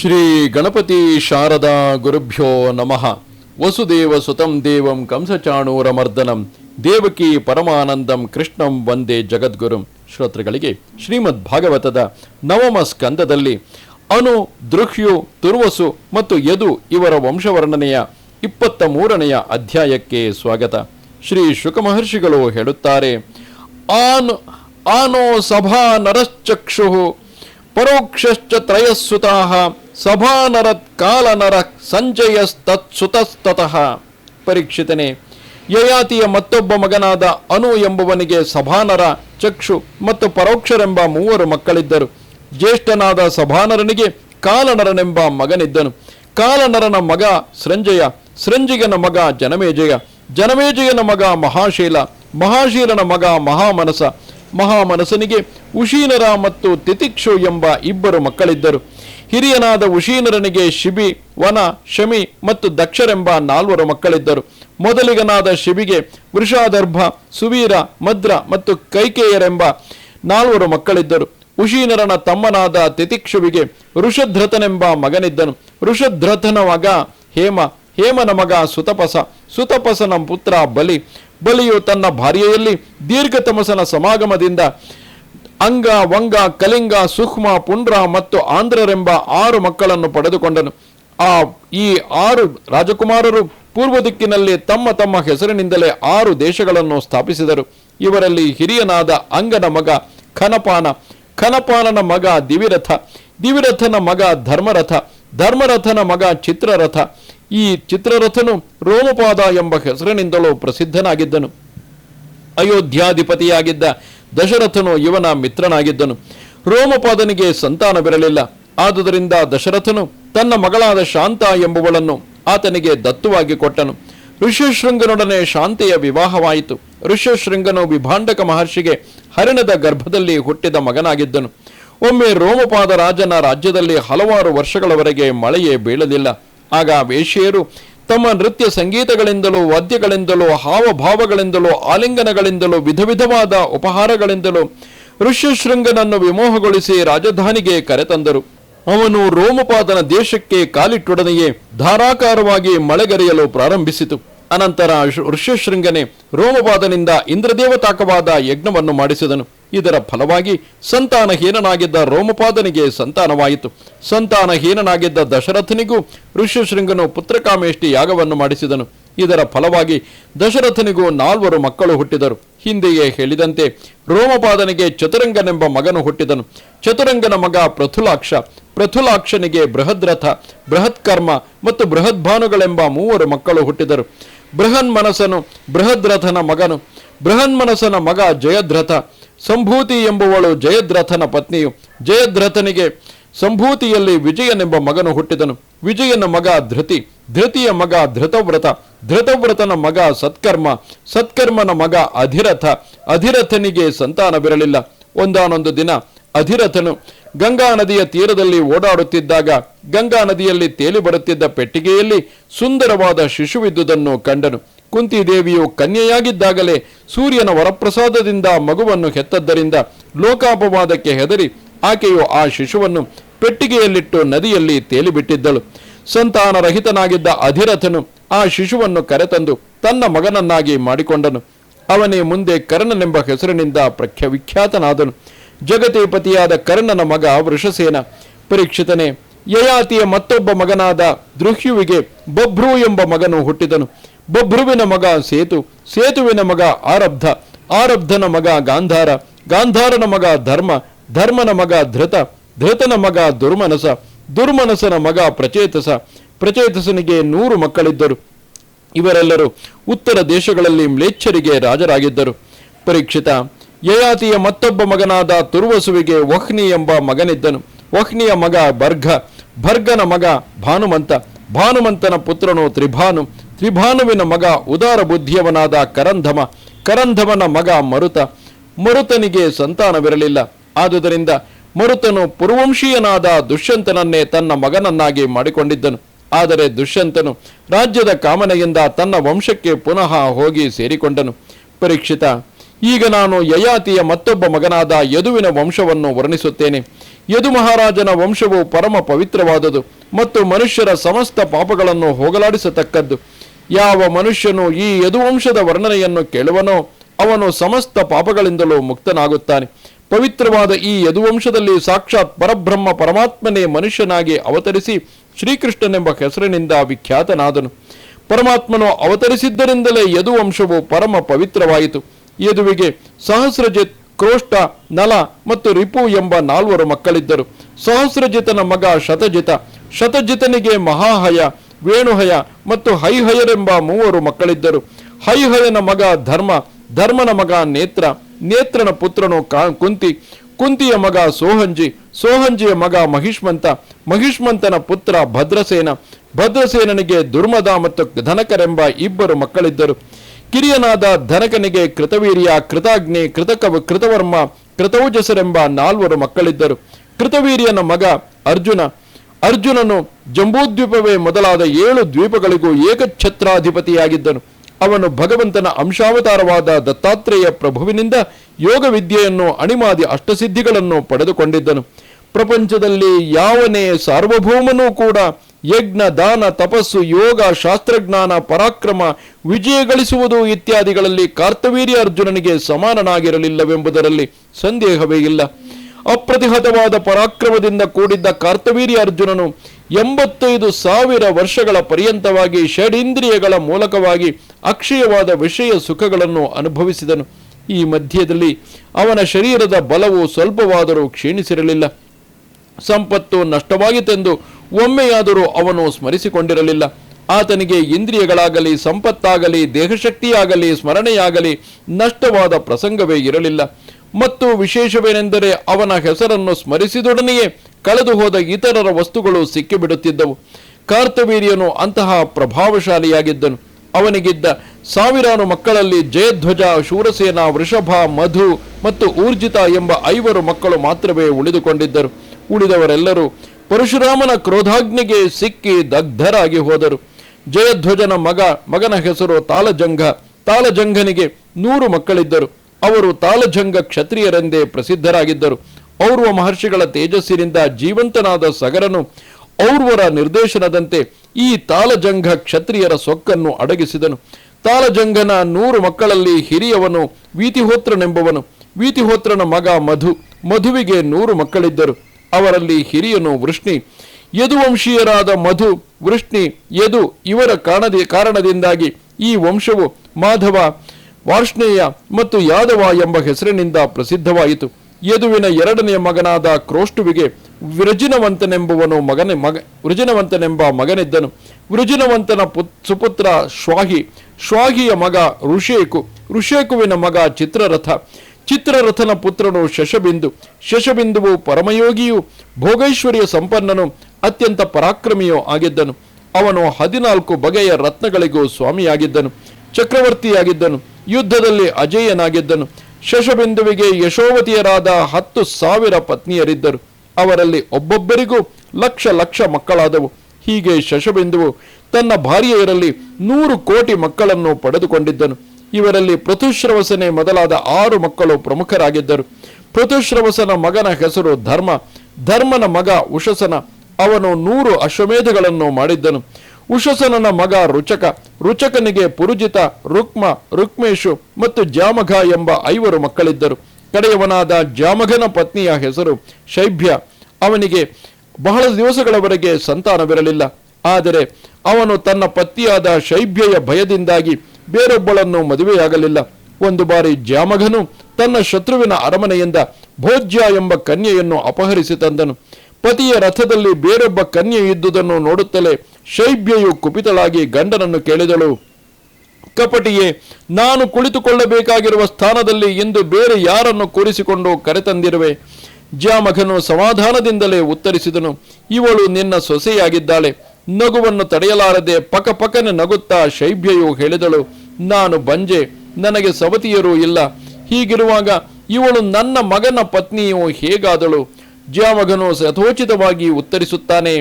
ಶ್ರೀ ಗಣಪತಿ ಶಾರದಾ ಗುರುಭ್ಯೋ ನಮಃ. ವಸುದೇವ ಸುತಂ ದೇವಂ ಕಂಸಚಾಣೂರಮರ್ದನಂ. ದೇವಕಿ ಪರಮಾನಂದಂ ಕೃಷ್ಣಂ ವಂದೇ ಜಗದ್ಗುರುಂ. ಶ್ರೋತೃಗಳಿಗೆ ಶ್ರೀಮದ್ ಭಾಗವತದ ನವಮ ಸ್ಕಂದದಲ್ಲಿ ಅನು, ದೃಹ್ಯು, ತುರ್ವಸು ಮತ್ತು ಯದು ಇವರ ವಂಶವರ್ಣನೆಯ ಇಪ್ಪತ್ತ ಮೂರನೆಯ ಅಧ್ಯಾಯಕ್ಕೆ ಸ್ವಾಗತ. ಶ್ರೀ ಶುಕ ಮಹರ್ಷಿಗಳು ಹೇಳುತ್ತಾರೆ, ಆನ್, ಆನೋ ಸಭಾ ನರಶ್ಚಕ್ಷು, ಪರೋಕ್ಷಶ್ಚ ತ್ರಯಸ್ಸುತಾಃ ಸಭಾನರತ್ ಕಾಲನರ ಸಂಜಯಸ್ತತ್ಸುತಸ್ತತಃ. ಪರೀಕ್ಷಿತನೇ, ಯಯಾತಿಯ ಮತ್ತೊಬ್ಬ ಮಗನಾದ ಅನು ಎಂಬುವನಿಗೆ ಸಭಾನರ, ಚಕ್ಷು ಮತ್ತು ಪರೋಕ್ಷರೆಂಬ ಮೂವರು ಮಕ್ಕಳಿದ್ದರು. ಜ್ಯೇಷ್ಠನಾದ ಸಭಾನರನಿಗೆ ಕಾಲನರನೆಂಬ ಮಗನಿದ್ದನು. ಕಾಲನರನ ಮಗ ಸೃಂಜಯ, ಸೃಂಜಿಗನ ಮಗ ಜನಮೇಜಯ, ಜನಮೇಜಯನ ಮಗ ಮಹಾಶೀಲ, ಮಹಾಶೀಲನ ಮಗ ಮಹಾಮನಸ ಮಹಾಮನಸನಿಗೆ ಉಶೀನರ ಮತ್ತು ತಿತಿಕ್ಷು ಎಂಬ ಇಬ್ಬರು ಮಕ್ಕಳಿದ್ದರು. ಹಿರಿಯನಾದ ಉಶೀನರನಿಗೆ ಶಿಬಿ, ವನ, ಶಮಿ ಮತ್ತು ದಕ್ಷರೆಂಬ ನಾಲ್ವರು ಮಕ್ಕಳಿದ್ದರು. ಮೊದಲಿಗನಾದ ಶಿಬಿಗೆ ವೃಷಾದರ್ಭ, ಸುವೀರ, ಮದ್ರ ಮತ್ತು ಕೈಕೇಯರೆಂಬ ನಾಲ್ವರು ಮಕ್ಕಳಿದ್ದರು. ಉಶೀನರನ ತಮ್ಮನಾದ ತಿತಿಕ್ಷುವಿಗೆ ಋಷಧ್ರತನೆಂಬ ಮಗನಿದ್ದನು. ಋಷಧ್ರತನ ಮಗ ಹೇಮ, ಹೇಮನ ಮಗ ಸುತಪಸ. ಸುತಪಸನ ಪುತ್ರ ಬಲಿ. ಬಲಿಯು ತನ್ನ ಭಾರ್ಯೆಯಲ್ಲಿ ದೀರ್ಘತಮಸನ ಸಮಾಗಮದಿಂದ ಅಂಗ, ವಂಗ, ಕಲಿಂಗ ಸುಖ್ಮ ಪುಂಡ್ರ ಮತ್ತು ಆಂಧ್ರರೆಂಬ ಆರು ಮಕ್ಕಳನ್ನು ಪಡೆದುಕೊಂಡನು. ಆ, ಈ ಆರು ರಾಜಕುಮಾರರು ಪೂರ್ವ ದಿಕ್ಕಿನಲ್ಲಿ ತಮ್ಮ ತಮ್ಮ ಹೆಸರಿನಿಂದಲೇ ಆರು ದೇಶಗಳನ್ನು ಸ್ಥಾಪಿಸಿದರು. ಇವರಲ್ಲಿ ಹಿರಿಯನಾದ ಅಂಗನ ಮಗ ಖನಪಾನ, ಖನಪಾನನ ಮಗ ದಿವಿರಥ, ದಿವಿರಥನ ಮಗ ಧರ್ಮರಥ, ಧರ್ಮರಥನ ಮಗ ಚಿತ್ರರಥ ಈ ಚಿತ್ರರಥನು ರೋಮಪಾದ ಎಂಬ ಹೆಸರಿನಿಂದಲೂ ಪ್ರಸಿದ್ಧನಾಗಿದ್ದನು. ಅಯೋಧ್ಯಾಧಿಪತಿಯಾಗಿದ್ದ ದಶರಥನು ಇವನ ಮಿತ್ರನಾಗಿದ್ದನು. ರೋಮಪಾದನಿಗೆ ಸಂತಾನವಿರಲಿಲ್ಲ. ಆದುದರಿಂದ ದಶರಥನು ತನ್ನ ಮಗಳಾದ ಶಾಂತ ಎಂಬುವಳನ್ನು ಆತನಿಗೆ ದತ್ತುವಾಗಿ ಕೊಟ್ಟನು. ಋಷ್ಯಶೃಂಗನೊಡನೆ ಶಾಂತಿಯ ವಿವಾಹವಾಯಿತು. ಋಷ್ಯಶೃಂಗನು ವಿಭಾಂಡಕ ಮಹರ್ಷಿಗೆ ಹರಿಣದ ಗರ್ಭದಲ್ಲಿ ಹುಟ್ಟಿದ ಮಗನಾಗಿದ್ದನು. ಒಮ್ಮೆ ರೋಮಪಾದ ರಾಜನ ರಾಜ್ಯದಲ್ಲಿ ಹಲವಾರು ವರ್ಷಗಳವರೆಗೆ ಮಳೆಯೇ ಬೀಳಲಿಲ್ಲ. ಆಗ ವೇಶ್ಯೆಯರು ತಮ್ಮ ನೃತ್ಯ ಸಂಗೀತಗಳಿಂದಲೂ, ವಾದ್ಯಗಳಿಂದಲೂ, ಹಾವಭಾವಗಳಿಂದಲೂ, ಆಲಿಂಗನಗಳಿಂದಲೂ ವಿಧ ವಿಧವಾದ ಉಪಹಾರಗಳಿಂದಲೂ ಋಷ್ಯಶೃಂಗನನ್ನು ವಿಮೋಹಗೊಳಿಸಿ ರಾಜಧಾನಿಗೆ ಕರೆತಂದರು. ಅವನು ರೋಮಪಾದನ ದೇಶಕ್ಕೆ ಕಾಲಿಟ್ಟೊಡನೆಯೇ ಧಾರಾಕಾರವಾಗಿ ಮಳೆಗರೆಯಲು ಪ್ರಾರಂಭಿಸಿತು. ಅನಂತರ ಋಷ್ಯಶೃಂಗನೆ ರೋಮಪಾದನಿಂದ ಇಂದ್ರದೇವತಾಕವಾದ ಯಜ್ಞವನ್ನು ಮಾಡಿಸಿದನು. ಇದರ ಫಲವಾಗಿ ಸಂತಾನಹೀನನಾಗಿದ್ದ ರೋಮಪಾದನಿಗೆ ಸಂತಾನವಾಯಿತು. ಸಂತಾನಹೀನನಾಗಿದ್ದ ದಶರಥನಿಗೂ ಋಷ್ಯಶೃಂಗನು ಪುತ್ರಕಾಮೇಷ್ಟಿ ಯಾಗವನ್ನು ಮಾಡಿಸಿದನು. ಇದರ ಫಲವಾಗಿ ದಶರಥನಿಗೂ ನಾಲ್ವರು ಮಕ್ಕಳು ಹುಟ್ಟಿದರು. ಹಿಂದೆಯೇ ಹೇಳಿದಂತೆ ರೋಮಪಾದನಿಗೆ ಚತುರಂಗನೆಂಬ ಮಗನು ಹುಟ್ಟಿದನು. ಚತುರಂಗನ ಮಗ ಪ್ರಥುಲಾಕ್ಷ, ಪ್ರಥುಲಾಕ್ಷನಿಗೆ ಬೃಹದ್ರಥ, ಬೃಹತ್ಕರ್ಮ ಮತ್ತು ಬೃಹದ್ಭಾನುಗಳೆಂಬ ಮೂವರು ಮಕ್ಕಳು ಹುಟ್ಟಿದರು. ಬೃಹನ್ಮನಸನು ಬೃಹದ್ರಥನ ಮಗನು. ಬೃಹನ್ಮನಸನ ಮಗ ಜಯದ್ರಥ ಸಂಭೂತಿ ಎಂಬುವಳು ಜಯದ್ರಥನ ಪತ್ನಿಯು. ಜಯದ್ರಥನಿಗೆ ಸಂಭೂತಿಯಲ್ಲಿ ವಿಜಯನೆಂಬ ಮಗನು ಹುಟ್ಟಿದನು. ವಿಜಯನ ಮಗ ಧೃತಿ. ಧೃತಿಯ ಮಗ ಧೃತವ್ರತ. ಧೃತವ್ರತನ ಮಗ ಸತ್ಕರ್ಮ. ಸತ್ಕರ್ಮನ ಮಗ ಅಧಿರಥ. ಅಧಿರಥನಿಗೆ ಸಂತಾನವಿರಲಿಲ್ಲ. ಒಂದಾನೊಂದು ದಿನ ಅಧಿರಥನು ಗಂಗಾ ನದಿಯ ತೀರದಲ್ಲಿ ಓಡಾಡುತ್ತಿದ್ದಾಗ ಗಂಗಾ ನದಿಯಲ್ಲಿ ತೇಲಿ ಬರುತ್ತಿದ್ದ ಪೆಟ್ಟಿಗೆಯಲ್ಲಿ ಸುಂದರವಾದ ಶಿಶುವಿದ್ದುದನ್ನು ಕಂಡನು. ಕುಂತಿದೇವಿಯು ಕನ್ಯೆಯಾಗಿದ್ದಾಗಲೇ ಸೂರ್ಯನ ವರಪ್ರಸಾದದಿಂದ ಮಗುವನ್ನು ಹೆತ್ತದ್ದರಿಂದ ಲೋಕಾಪವಾದಕ್ಕೆ ಹೆದರಿ ಆಕೆಯು ಆ ಶಿಶುವನ್ನು ಪೆಟ್ಟಿಗೆಯಲ್ಲಿಟ್ಟು ನದಿಯಲ್ಲಿ ತೇಲಿಬಿಟ್ಟಿದ್ದಳು. ಸಂತಾನರಹಿತನಾಗಿದ್ದ ಅಧಿರಥನು ಆ ಶಿಶುವನ್ನು ಕರೆತಂದು ತನ್ನ ಮಗನನ್ನಾಗಿ ಮಾಡಿಕೊಂಡನು. ಅವನೇ ಮುಂದೆ ಕರ್ಣನೆಂಬ ಹೆಸರಿನಿಂದ ಪ್ರಖ್ಯವಿಖ್ಯಾತನಾದನು. ಜಗತಿಪತಿಯಾದ ಕರ್ಣನ ಮಗ ವೃಷಸೇನ, ಪರೀಕ್ಷಿತನೇ, ಯಯಾತಿಯ ಮತ್ತೊಬ್ಬ ಮಗನಾದ ದೃಹ್ಯುವಿಗೆ ಬಭ್ರು ಎಂಬ ಮಗನು ಹುಟ್ಟಿದನು. ಬಭ್ರುವಿನ ಮಗ ಸೇತು, ಸೇತುವಿನ ಮಗ ಆರಬ್ಧ, ಆರಬ್ಧನ ಮಗ ಗಾಂಧಾರ, ಗಾಂಧಾರನ ಮಗ ಧರ್ಮ, ಧರ್ಮನ ಮಗ ಧೃತ, ಧೃತನ ಮಗ ದುರ್ಮನಸ, ದುರ್ಮನಸನ ಮಗ ಪ್ರಚೇತಸ, ಪ್ರಚೇತಸನಿಗೆ ನೂರು ಮಕ್ಕಳಿದ್ದರು. ಇವರೆಲ್ಲರೂ ಉತ್ತರ ದೇಶಗಳಲ್ಲಿ ಮ್ಲೇಚ್ಛರಿಗೆ ರಾಜರಾಗಿದ್ದರು. ಪರೀಕ್ಷಿತ, ಯಯಾತಿಯ ಮತ್ತೊಬ್ಬ ಮಗನಾದ ತುರ್ವಸುವಿಗೆ ವಹ್ನಿ ಎಂಬ ಮಗನಿದ್ದನು. ವಹ್ನಿಯ ಮಗ ಬರ್ಘ ಭರ್ಗನ ಮಗ ಭಾನುಮಂತ, ಭಾನುಮಂತನ ಪುತ್ರನು ತ್ರಿಭಾನು ತ್ರಿಭಾನುವಿನ ಮಗ ಉದಾರ ಬುದ್ಧಿಯವನಾದ ಕರಂಧಮ, ಕರಂಧಮನ ಮಗ ಮರುತ. ಮರುತನಿಗೆ ಸಂತಾನವಿರಲಿಲ್ಲ. ಆದುದರಿಂದ ಮರುತನು ಪುರುವಂಶೀಯನಾದ ದುಷ್ಯಂತನನ್ನೇ ತನ್ನ ಮಗನನ್ನಾಗಿ ಮಾಡಿಕೊಂಡಿದ್ದನು. ಆದರೆ ದುಷ್ಯಂತನು ರಾಜ್ಯದ ಕಾಮನೆಯಿಂದ ತನ್ನ ವಂಶಕ್ಕೆ ಪುನಃ ಹೋಗಿ ಸೇರಿಕೊಂಡನು. ಪರೀಕ್ಷಿತ, ಈಗ ನಾನು ಯಯಾತಿಯ ಮತ್ತೊಬ್ಬ ಮಗನಾದ ಯದುವಿನ ವಂಶವನ್ನು ವರ್ಣಿಸುತ್ತೇನೆ. ಯದು ಮಹಾರಾಜನ ವಂಶವು ಪರಮ ಪವಿತ್ರವಾದುದು ಮತ್ತು ಮನುಷ್ಯರ ಸಮಸ್ತ ಪಾಪಗಳನ್ನು ಹೋಗಲಾಡಿಸತಕ್ಕದ್ದು. ಯಾವ ಮನುಷ್ಯನು ಈ ಯದುವಂಶದ ವರ್ಣನೆಯನ್ನು ಕೇಳುವನೋ ಅವನು ಸಮಸ್ತ ಪಾಪಗಳಿಂದಲೂ ಮುಕ್ತನಾಗುತ್ತಾನೆ. ಪವಿತ್ರವಾದ ಈ ಯದುವಂಶದಲ್ಲಿ ಸಾಕ್ಷಾತ್ ಪರಬ್ರಹ್ಮ ಪರಮಾತ್ಮನೇ ಮನುಷ್ಯನಾಗಿ ಅವತರಿಸಿ ಶ್ರೀಕೃಷ್ಣನೆಂಬ ಹೆಸರಿನಿಂದ ವಿಖ್ಯಾತನಾದನು. ಪರಮಾತ್ಮನು ಅವತರಿಸಿದ್ದರಿಂದಲೇ ಯದುವಂಶವು ಪರಮ ಪವಿತ್ರವಾಯಿತು. ಯದುವಿಗೆ ಸಹಸ್ರಜಿತ್, ಕ್ರೋಷ್ಟ, ನಲ ಮತ್ತು ರಿಪು ಎಂಬ ನಾಲ್ವರು ಮಕ್ಕಳಿದ್ದರು. ಸಹಸ್ರಜಿತನ ಮಗ ಶತಜಿತ. ಶತಜಿತನಿಗೆ ಮಹಾಹಯ. ವೇಣುಹಯ ಮತ್ತು ಹೈಹಯರೆಂಬ ಮೂವರು ಮಕ್ಕಳಿದ್ದರು. ಹೈಹಯನ ಮಗ ಧರ್ಮ, ಧರ್ಮನ ಮಗ ನೇತ್ರ, ನೇತ್ರನ ಪುತ್ರನು ಕುಂತಿ, ಕುಂತಿಯ ಮಗ ಸೋಹಂಜಿ, ಸೋಹಂಜಿಯ ಮಗ ಮಹಿಷ್ಮಂತ, ಮಹಿಷ್ಮಂತನ ಪುತ್ರ ಭದ್ರಸೇನ, ಭದ್ರಸೇನನಿಗೆ ದುರ್ಮದ ಮತ್ತು ಧನಕರೆಂಬ ಇಬ್ಬರು ಮಕ್ಕಳಿದ್ದರು. ಕಿರಿಯನಾದ ಧನಕನಿಗೆ ಕೃತವೀರ್ಯ, ಕೃತಾಗ್ನಿ, ಕೃತಕವ, ಕೃತವರ್ಮ, ಕೃತೌಜಸರೆಂಬ ನಾಲ್ವರು ಮಕ್ಕಳಿದ್ದರು. ಕೃತವೀರ್ಯನ ಮಗ ಅರ್ಜುನ ಅರ್ಜುನನು ಜಂಬೂದ್ವೀಪವೇ ಮೊದಲಾದ ಏಳು ದ್ವೀಪಗಳಿಗೂ ಏಕಛತ್ರಾಧಿಪತಿಯಾಗಿದ್ದನು. ಅವನು ಭಗವಂತನ ಅಂಶಾವತಾರವಾದ ದತ್ತಾತ್ರೇಯ ಪ್ರಭುವಿನಿಂದ ಯೋಗ ವಿದ್ಯೆಯನ್ನು ಅಣಿಮಾದಿ ಅಷ್ಟಸಿದ್ಧಿಗಳನ್ನು ಪಡೆದುಕೊಂಡಿದ್ದನು. ಪ್ರಪಂಚದಲ್ಲಿ ಯಾವನೇ ಸಾರ್ವಭೌಮನೂ ಕೂಡ ಯಜ್ಞ, ದಾನ, ತಪಸ್ಸು, ಯೋಗ, ಶಾಸ್ತ್ರಜ್ಞಾನ, ಪರಾಕ್ರಮ, ವಿಜಯ ಗಳಿಸುವುದು ಇತ್ಯಾದಿಗಳಲ್ಲಿ ಕಾರ್ತವೀರ್ಯ ಅರ್ಜುನನಿಗೆ ಸಮಾನನಾಗಿರಲಿಲ್ಲವೆಂಬುದರಲ್ಲಿ ಸಂದೇಹವೇ ಇಲ್ಲ. ಅಪ್ರತಿಹತವಾದ ಪರಾಕ್ರಮದಿಂದ ಕೂಡಿದ್ದ ಕಾರ್ತವೀರ್ಯ ಅರ್ಜುನನು ಎಂಬತ್ತೈದು ಸಾವಿರ ವರ್ಷಗಳ ಪರ್ಯಂತವಾಗಿ ಷಡೀಂದ್ರಿಯಗಳ ಮೂಲಕವಾಗಿ ಅಕ್ಷಯವಾದ ವಿಷಯ ಸುಖಗಳನ್ನು ಅನುಭವಿಸಿದನು. ಈ ಮಧ್ಯದಲ್ಲಿ ಅವನ ಶರೀರದ ಬಲವು ಸ್ವಲ್ಪವಾದರೂ ಕ್ಷೀಣಿಸಿರಲಿಲ್ಲ. ಸಂಪತ್ತು ನಷ್ಟವಾಗಿತ್ತೆಂದು ಒಮ್ಮೆಯಾದರೂ ಅವನು ಸ್ಮರಿಸಿಕೊಂಡಿರಲಿಲ್ಲ. ಆತನಿಗೆ ಇಂದ್ರಿಯಗಳಾಗಲಿ, ಸಂಪತ್ತಾಗಲಿ, ದೇಹಶಕ್ತಿಯಾಗಲಿ, ಸ್ಮರಣೆಯಾಗಲಿ ನಷ್ಟವಾದ ಪ್ರಸಂಗವೇ ಇರಲಿಲ್ಲ. ಮತ್ತು ವಿಶೇಷವೇನೆಂದರೆ ಅವನ ಹೆಸರನ್ನು ಸ್ಮರಿಸಿದೊಡನೆಯೇ ಕಳೆದು ಹೋದ ಇತರರ ವಸ್ತುಗಳು ಸಿಕ್ಕಿಬಿಡುತ್ತಿದ್ದವು. ಕಾರ್ತವೀರ್ಯನು ಅಂತಹ ಪ್ರಭಾವಶಾಲಿಯಾಗಿದ್ದನು. ಅವನಿಗಿದ್ದ ಸಾವಿರಾರು ಮಕ್ಕಳಲ್ಲಿ ಜಯಧ್ವಜ, ಶೂರಸೇನ, ವೃಷಭ, ಮಧು ಮತ್ತು ಊರ್ಜಿತ ಎಂಬ ಐವರು ಮಕ್ಕಳು ಮಾತ್ರವೇ ಉಳಿದುಕೊಂಡಿದ್ದರು. ಉಳಿದವರೆಲ್ಲರೂ ಪರಶುರಾಮನ ಕ್ರೋಧಾಗ್ನಿಗೆ ಸಿಕ್ಕಿ ದಗ್ಧರಾಗಿ ಹೋದರು. ಜಯಧ್ವಜನ ಮಗ, ಮಗನ ಹೆಸರು ತಾಲಜಂಘ ತಾಲಜಂಘನಿಗೆ ನೂರು ಮಕ್ಕಳಿದ್ದರು. ಅವರು ತಾಲಜಂಗ ಕ್ಷತ್ರಿಯರೆಂದೇ ಪ್ರಸಿದ್ಧರಾಗಿದ್ದರು. ಔರ್ವ ಮಹರ್ಷಿಗಳ ತೇಜಸ್ಸಿನಿಂದ ಜೀವಂತನಾದ ಸಗರನು ಔರ್ವರ ನಿರ್ದೇಶನದಂತೆ ಈ ತಾಲಜಂಘ ಕ್ಷತ್ರಿಯರ ಸೊಕ್ಕನ್ನು ಅಡಗಿಸಿದನು. ತಾಲಜಂಘನ ನೂರು ಮಕ್ಕಳಲ್ಲಿ ಹಿರಿಯವನು ವೀತಿಹೋತ್ರನೆಂಬವನು. ವೀತಿಹೋತ್ರನ ಮಗ ಮಧು, ಮಧುವಿಗೆ ನೂರು ಮಕ್ಕಳಿದ್ದರು. ಅವರಲ್ಲಿ ಹಿರಿಯನು ವೃಷ್ಣಿ, ಯದುವಂಶೀಯರಾದ ಮಧು, ವೃಷ್ಣಿ, ಯದು ಇವರ ಕಾರಣದಿ ಕಾರಣದಿಂದಾಗಿ ಈ ವಂಶವು ಮಾಧವ ವಾರ್ಷ್ಣೇಯ ಮತ್ತು ಯಾದವ ಎಂಬ ಹೆಸರಿನಿಂದ ಪ್ರಸಿದ್ಧವಾಯಿತು. ಯದುವಿನ ಎರಡನೆಯ ಮಗನಾದ ಕ್ರೋಷ್ಟುವಿಗೆ ವೃಜಿನವಂತನೆಂಬುವನು ಮಗನೆ, ಮಗ ವೃಜಿನವಂತನೆಂಬ ಮಗನಿದ್ದನು. ವೃಜಿನವಂತನ ಪುತ್, ಸುಪುತ್ರ ಶ್ವಾಹಿ, ಶ್ವಾಹಿಯ ಮಗ ಋಷೇಕು, ಋಷೇಕುವಿನ ಮಗ ಚಿತ್ರರಥ. ಚಿತ್ರರಥನ ಪುತ್ರನು ಶಶಬಿಂದು. ಶಶಬಿಂದುವು ಪರಮಯೋಗಿಯು, ಭೋಗೈಶ್ವರ್ಯ ಸಂಪನ್ನನು, ಅತ್ಯಂತ ಪರಾಕ್ರಮಿಯೂ ಆಗಿದ್ದನು. ಅವನು ಹದಿನಾಲ್ಕು ಬಗೆಯ ರತ್ನಗಳಿಗೂ ಸ್ವಾಮಿಯಾಗಿದ್ದನು. ಚಕ್ರವರ್ತಿಯಾಗಿದ್ದನು. ಯುದ್ಧದಲ್ಲಿ ಅಜೇಯನಾಗಿದ್ದನು. ಶಶಬಿಂದುವಿಗೆ ಯಶೋವತಿಯರಾದ ಹತ್ತು ಸಾವಿರ ಪತ್ನಿಯರಿದ್ದರು. ಅವರಲ್ಲಿ ಒಬ್ಬೊಬ್ಬರಿಗೂ ಲಕ್ಷ ಲಕ್ಷ ಮಕ್ಕಳಾದವು. ಹೀಗೆ ಶಶಬಿಂದುವು ತನ್ನ ಭಾರ್ಯೆಯರಲ್ಲಿ ನೂರು ಕೋಟಿ ಮಕ್ಕಳನ್ನು ಪಡೆದುಕೊಂಡಿದ್ದನು. ಇವರಲ್ಲಿ ಪೃಥುಶ್ರವಸನೆ ಮೊದಲಾದ ಆರು ಮಕ್ಕಳು ಪ್ರಮುಖರಾಗಿದ್ದರು. ಪೃಥುಶ್ರವಸನ ಮಗನ ಹೆಸರು ಧರ್ಮ, ಧರ್ಮನ ಮಗ ಉಷಸನ. ಅವನು ನೂರು ಅಶ್ವಮೇಧಗಳನ್ನು ಮಾಡಿದ್ದನು. ಉಷಸನನ ಮಗ ರುಚಕ, ರುಚಕನಿಗೆ ಪುರುಜಿತ ರುಕ್ಮ, ರುಕ್ಮೇಶು ಮತ್ತು ಜಾಮಘ ಎಂಬ ಐವರು ಮಕ್ಕಳಿದ್ದರು. ಕಡೆಯವನಾದ ಜಾಮಘನ ಪತ್ನಿಯ ಹೆಸರು ಶೈಭ್ಯ. ಅವನಿಗೆ ಬಹಳ ದಿವಸಗಳವರೆಗೆ ಸಂತಾನವಿರಲಿಲ್ಲ. ಆದರೆ ಅವನು ತನ್ನ ಪತ್ನಿಯಾದ ಶೈಭ್ಯಯ ಭಯದಿಂದಾಗಿ ಬೇರೊಬ್ಬಳನ್ನು ಮದುವೆಯಾಗಲಿಲ್ಲ. ಒಂದು ಬಾರಿ ಜಾಮಘನು ತನ್ನ ಶತ್ರುವಿನ ಅರಮನೆಯಿಂದ ಭೋಜ್ಯ ಎಂಬ ಕನ್ಯೆಯನ್ನು ಅಪಹರಿಸಿ ತಂದನು. ಪತಿಯ ರಥದಲ್ಲಿ ಬೇರೊಬ್ಬ ಕನ್ಯೆ ಇದ್ದುದನ್ನು ನೋಡುತ್ತಲೇ ಶೈಬ್ಯೆಯು ಕುಪಿತಳಾಗಿ ಗಂಡನನ್ನು ಕೇಳಿದಳು. ಕಪಟಿಯೇ, ನಾನು ಕುಳಿತುಕೊಳ್ಳಬೇಕಾಗಿರುವ ಸ್ಥಾನದಲ್ಲಿ ಇಂದು ಬೇರೆ ಯಾರನ್ನು ಕೂರಿಸಿಕೊಂಡು ಕರೆತಂದಿರುವೆ? ಜಾಮಘನು ಸಮಾಧಾನದಿಂದಲೇ ಉತ್ತರಿಸಿದನು. ಇವಳು ನಿನ್ನ ಸೊಸೆಯಾಗಿದ್ದಾಳೆ. ನಗುವನ್ನು ತಡೆಯಲಾರದೆ ಪಕ ಪಕನೆ ನಗುತ್ತಾ ಶೈಭ್ಯೆಯು ಹೇಳಿದಳು, ನಾನು ಬಂಜೆ, ನನಗೆ ಸವತಿಯರೂ ಇಲ್ಲ. ಹೀಗಿರುವಾಗ ಇವಳು ನನ್ನ ಮಗನ ಪತ್ನಿಯು ಹೇಗಾದಳು? ಜಾಮಗನು ಯಥೋಚಿತವಾಗಿ ಉತ್ತರಿಸುತ್ತಾನೆ,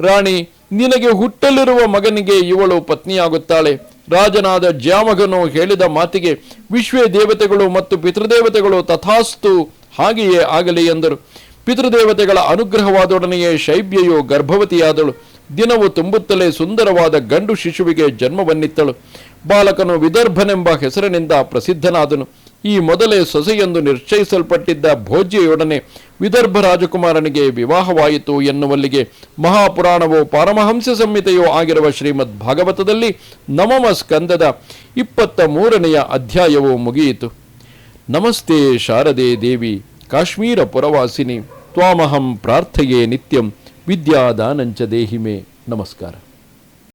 ರಾಣಿ, ನಿನಗೆ ಹುಟ್ಟಲಿರುವ ಮಗನಿಗೆ ಇವಳು ಪತ್ನಿಯಾಗುತ್ತಾಳೆ. ರಾಜನಾದ ಜಾಮಗನು ಹೇಳಿದ ಮಾತಿಗೆ ವಿಶ್ವೇ ದೇವತೆಗಳು ಮತ್ತು ಪಿತೃದೇವತೆಗಳು ತಥಾಸ್ತು, ಹಾಗೆಯೇ ಆಗಲಿ ಎಂದರು. ಪಿತೃದೇವತೆಗಳ ಅನುಗ್ರಹವಾದೊಡನೆಯೇ ಶೈಬ್ಯೆಯು ಗರ್ಭವತಿಯಾದಳು. ದಿನವು ತುಂಬುತ್ತಲೇ ಸುಂದರವಾದ ಗಂಡು ಶಿಶುವಿಗೆ ಜನ್ಮವನ್ನಿತ್ತಳು. ಬಾಲಕನು ವಿದರ್ಭನೆಂಬ ಹೆಸರಿನಿಂದ ಪ್ರಸಿದ್ಧನಾದನು. ಈ ಮೊದಲೇ ಸೊಸೆಯೆಂದು ನಿಶ್ಚಯಿಸಲ್ಪಟ್ಟಿದ್ದ ಭೋಜ್ಯೆಯೊಡನೆ ವಿದರ್ಭ ರಾಜಕುಮಾರನಿಗೆ ವಿವಾಹವಾಯಿತು ಎನ್ನುವಲ್ಲಿಗೆ ಮಹಾಪುರಾಣವೋ ಪಾರಮಹಂಸ ಸಂಹಿತೆಯೋ ಆಗಿರುವ ಶ್ರೀಮದ್ ಭಾಗವತದಲ್ಲಿ ನವಮ ಸ್ಕಂದದ ಇಪ್ಪತ್ತ ಮೂರನೆಯ ಅಧ್ಯಾಯವು ಮುಗಿಯಿತು. ನಮಸ್ತೆ ಶಾರದೆ ದೇವಿ, ಕಾಶ್ಮೀರ ಪುರವಾಸಿನಿ, ತ್ವಾಮಹಂ ಪ್ರಾರ್ಥಯೇ ನಿತ್ಯಂ, ವಿದ್ಯಾದಾನಂಚ ದೇಹಿಮೆ. ನಮಸ್ಕಾರ.